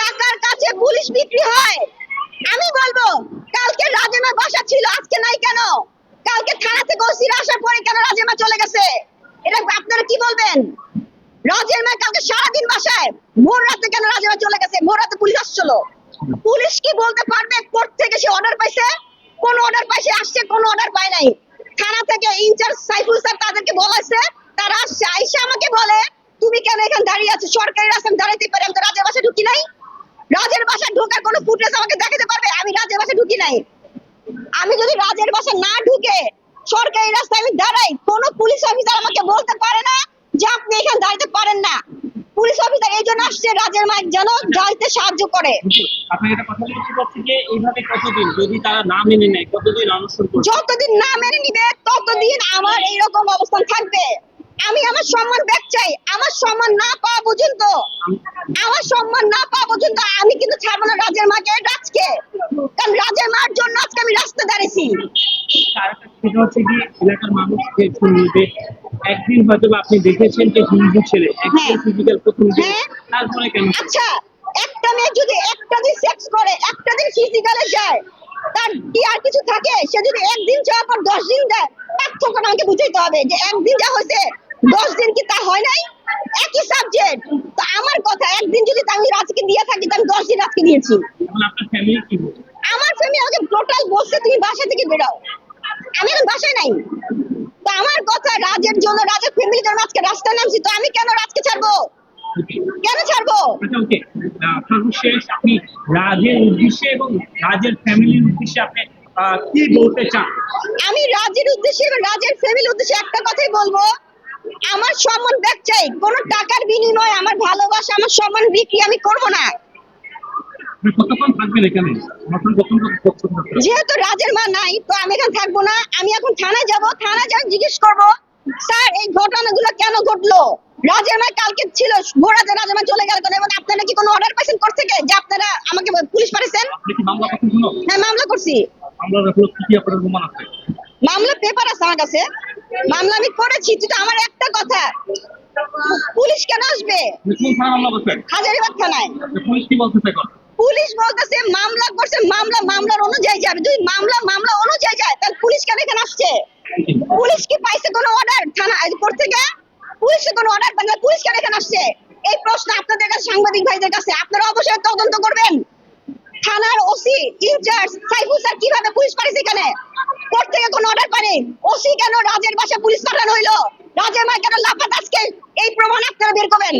টাকার কাছে পুলিশ বিক্রি হয়। আমি বলব, কালকে রাজেমা বাসা ছিল, আজকে নাই কেন? কালকে থানা থেকে ওসির আসার পরে কেন রাজেমা চলে গেছে? এটা আপনারা কি বলবেন? রাজের মা কালকে সারাদিন বাসায়, ভোর রাতে কেন রাজেমা চলে গেছে? ভোর রাতে পুলিশ আসছিল। পুলিশ কি বলতে পারবে? কোর্ট থেকে সে অর্ডার পাইছে? কোন অর্ডার পাইছে? আসছে, কোন অর্ডার পায় নাই। থানা থেকে ইনচার্জ সাইফুল স্যার তাদেরকে বলেছে, তারা আইসা আমাকে বলে, তুমি কেন এখানে দাঁড়িয়ে আছো? সরকারি রাস্তায় দাঁড়াইতে পারে, আমি তো রাজের বাসায় ঢুকি নাই। রাজের বাসায় ঢোকার কোনো ফুটেজ আমাকে দেখাতে পারবে? আমি রাজের বাসায় ঢুকি নাই। আমি যদি রাজের বাসা না ঢুকে সরকারি রাস্তায় আমি দাঁড়াই, কোনো পুলিশ অফিসার আমাকে বলতে পারে না যে আপনি এখানে দাঁড়াতে পারেন না পুলিশ অফিসার এই জন্য আসছে রাজের মাইক যেন যাইতে সাহায্য করে আপনার এটা কথা বলতে চাচ্ছি যে এইভাবে কতদিন যদি তারা না মেনে নেয় কতদিন অনশন করবে? যতদিন না মেনে নিবে ততদিন আমার এইরকম অবস্থান থাকবে। আমি আমার সম্মান ব্যাক চাই। আমার সম্মান না পাওয়া পর্যন্ত আমার সম্মান না পাওয়া পর্যন্ত আমি কিন্তু ছাড়বো না রাজের মাকে রাজকে। কারণ রাজের মার জন্য আজকে আমি রাস্তা দাঁড়িয়েছি। সেটা হচ্ছে কি এলাকার মানুষ যে শুনবে একদিন হয়তো আপনি দেখেছেন যে হিন্দু ছেলে একদিন হ্যাঁ। ফিজিক্যাল প্রথম হ্যাঁ। তারপরে কেন আচ্ছা একটা মেয়ে যদি একটা দিন সেক্স করে একটা দিন ফিজিক্যালে যায় তার কি আর কিছু থাকে? সে যদি একদিন যাওয়ার পর দশ দিন যায় পার্থক্য আমাকে বুঝাইতে হবে যে একদিন যা হয়েছে দশ দিন কি তা হয় নাই? একই সাবজেক্ট তো আমার কথা একদিন যদি আমি রাজকে দিয়ে থাকি আমি দশ দিন রাজকে ফ্যামিলি বলছে? আমার ফ্যামিলি আমাকে টোটাল বলছে তুমি বাসা থেকে বেরাও। আমি এখন বাসায় নাই। তো আমার কথা রাজের জন্য রাজের ফ্যামিলির জন্য আজকে রাস্তায় নামছি তো আমি কেন রাজকে ছাড়বো. কেন ছাড়বো? আচ্ছা ওকে সর্বশেষ আপনি রাজের উদ্দেশ্যে এবং রাজের ফ্যামিলির উদ্দেশ্যে আপনি কি বলতে চান? আমি রাজের উদ্দেশ্যে এবং রাজের ফ্যামিলির উদ্দেশ্যে একটা কথাই বলব। আমার সম্মান ব্যাক চাই। কোন টাকার বিনিময়ে আমার ভালোবাসা আমার সম্মান বিক্রি আমি করব না? যেহেতু রাজের মা নাই তো আমি এখানে থাকব না। আমি এখন থানায় যাব। থানায় যাই জিজ্ঞেস করব স্যার এই ঘটনাগুলো কেন ঘটলো? রাজের মা কালকে ছিল ভোরাতে রাজের মা চলে গেল কেন? এবং আপনারা কি কোনো অর্ডার পাইছেন কোর্ট থেকে যে আপনারা আমাকে পুলিশ কোনো? হ্যাঁ মামলা করছি। মামলা পেপার আছে? আমার কাছে। মামলা আমি করেছি কিন্তু আমার একটা কথা। পুলিশ কেন আসবে? হাজারিবাগ থানায়। পুলিশ কি বলতেছে এখন? পুলিশ বলতেছে মামলা করছে মামলা মামলার অনুযায়ী যাবে যদি মামলা মামলা অনুযায়ী যায় তাহলে পুলিশ কেন এখানে আসছে পুলিশ কি পাইছে কোনো অর্ডার থানা কোর্ট থেকে পুলিশের কোনো অর্ডার পায় না পুলিশ কেন এখানে আসছে? এই প্রশ্ন আপনাদের কাছে, সাংবাদিক ভাইদের কাছে, আপনারা অবশ্যই তদন্ত করবেন। থানার ওসি, ইনচার্জ, সাইফুল স্যার কীভাবে পুলিশ পারে সেখানে কোর্ট থেকে কোনো অর্ডার পারে ওসি কেন রাজের বাসা পুলিশ পাঠানো হইল? রাজের মা কেন লাফাত আজকে? এই প্রমাণ আপনারা বের করবেন।